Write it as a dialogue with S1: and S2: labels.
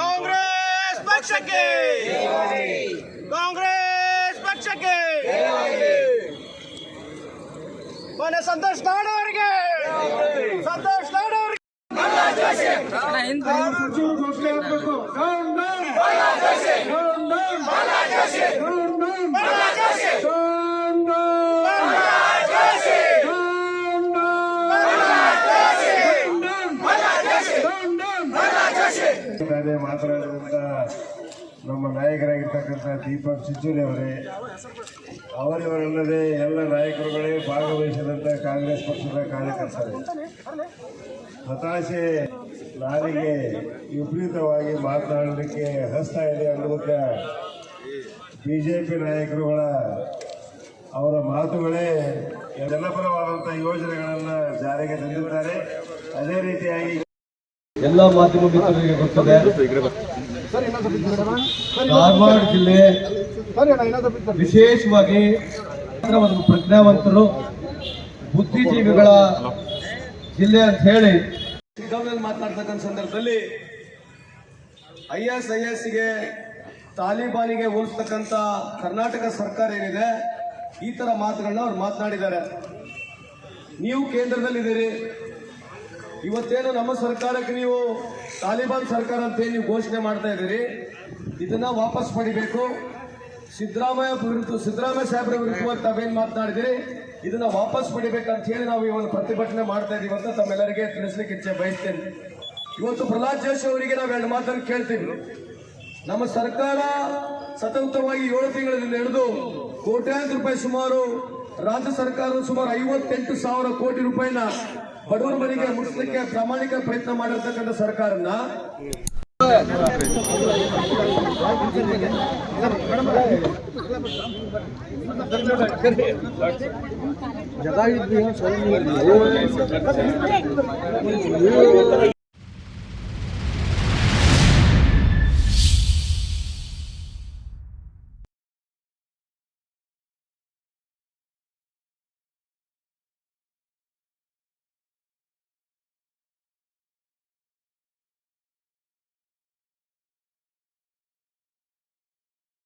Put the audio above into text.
S1: ಕಾಂಗ್ರೆಸ್ ಪಕ್ಷಕ್ಕೆ! ಕಾಂಗ್ರೆಸ್ ಪಕ್ಷಕ್ಕೆ! ಮನೆ ಸಂತೋಷ್ ನಾಡ ಅವರಿಗೆ! ಸಂತೋಷ್ ನಾಡ ಅವರಿಗೆ!
S2: ತಾನೇ ಮಾತನಾಡಿದಂಥ ನಮ್ಮ ನಾಯಕರಾಗಿರ್ತಕ್ಕಂಥ ದೀಪಕ್ ಚಿಚೂರಿ ಅವರೇ, ಅವರಿವರಲ್ಲದೆ ಎಲ್ಲ ನಾಯಕರುಗಳೇ ಭಾಗವಹಿಸಿದಂಥ ಕಾಂಗ್ರೆಸ್ ಪಕ್ಷದ ಕಾರ್ಯಕರ್ತರು. ಹತಾಶೆ, ನಾರಿಗೆ ವಿಪರೀತವಾಗಿ ಮಾತನಾಡಲಿಕ್ಕೆ ಹಸ್ತಾ ಇದೆ ಅನ್ನೋದಕ್ಕೆ ಬಿ ಜೆ ಪಿ ನಾಯಕರುಗಳ ಅವರ ಮಾತುಗಳೇ ಜನಪರವಾದಂಥ ಯೋಜನೆಗಳನ್ನು ಜಾರಿಗೆ ತಂದಿದ್ದಾರೆ. ಅದೇ ರೀತಿಯಾಗಿ
S3: ಎಲ್ಲ ಮಾಧ್ಯಮ ಮಿತ್ರರಿಗೆ ಗೊತ್ತದೆ. ಧಾರವಾಡ ಜಿಲ್ಲೆ ವಿಶೇಷವಾಗಿ ಒಂದು ಪ್ರಜ್ಞಾವಂತರು, ಬುದ್ಧಿಜೀವಿಗಳ ಜಿಲ್ಲೆ ಅಂತ ಹೇಳಿ. ಮಾತನಾಡ್ತಕ್ಕಂಥ ಸಂದರ್ಭದಲ್ಲಿ ಐ ಎಸ್ ಐ ಎಸ್ಗೆ ತಾಲಿಬಾನಿಗೆ ಹೋಲಿಸ್ತಕ್ಕಂಥ ಕರ್ನಾಟಕ ಸರ್ಕಾರ ಏನಿದೆ, ಈ ತರ ಮಾತುಗಳನ್ನ ಅವ್ರು ಮಾತನಾಡಿದ್ದಾರೆ. ನೀವು ಕೇಂದ್ರದಲ್ಲಿದ್ದೀರಿ ಇವತ್ತೇನು ನಮ್ಮ ಸರ್ಕಾರಕ್ಕೆ ನೀವು ತಾಲಿಬಾನ್ ಸರ್ಕಾರ ಅಂತ ಹೇಳಿ ನೀವು ಘೋಷಣೆ ಮಾಡ್ತಾ ಇದ್ದೀರಿ, ಇದನ್ನ ವಾಪಸ್ ಪಡಿಬೇಕು. ಸಿದ್ದರಾಮಯ್ಯ ವಿರುದ್ಧ ಸಿದ್ದರಾಮಯ್ಯ ಸಾಹೇಬ್ರ ವಿರುದ್ಧವಾಗಿ ತಾವೇನು ಮಾತನಾಡಿದಿರಿ ಇದನ್ನ ವಾಪಸ್ ಪಡಿಬೇಕಂತ ಹೇಳಿ ನಾವು ಈ ಪ್ರತಿಭಟನೆ ಮಾಡ್ತಾ ಇದೀವಿ ಅಂತ ತಮ್ಮೆಲ್ಲರಿಗೆ ತಿಳಿಸ್ಲಿಕ್ಕೆ ಇಚ್ಛೆ ಬಯಸ್ತೇನೆ. ಇವತ್ತು ಪ್ರಹ್ಲಾದ್ ಜೋಶಿ ಅವರಿಗೆ ನಾವು ಎರಡು ಮಾತನ್ನು ಕೇಳ್ತೀವಿ. ನಮ್ಮ ಸರ್ಕಾರ ಸತತವಾಗಿ ಏಳು ತಿಂಗಳಿಂದ ನಡೆದು ಕೋಟ್ಯಾಂತರ ರೂಪಾಯಿ ಸುಮಾರು ರಾಜ್ಯ ಸರ್ಕಾರ ಸುಮಾರು ಐವತ್ತೆಂಟು ಸಾವಿರ ಕೋಟಿ ರೂಪಾಯಿನ ಬಡವರ ಮನೆಗೆ ಮುಟ್ಟಲಿಕ್ಕೆ ಪ್ರಾಮಾಣಿಕ ಪ್ರಯತ್ನ ಮಾಡಿರ್ತಕ್ಕಂಥ ಸರ್ಕಾರನ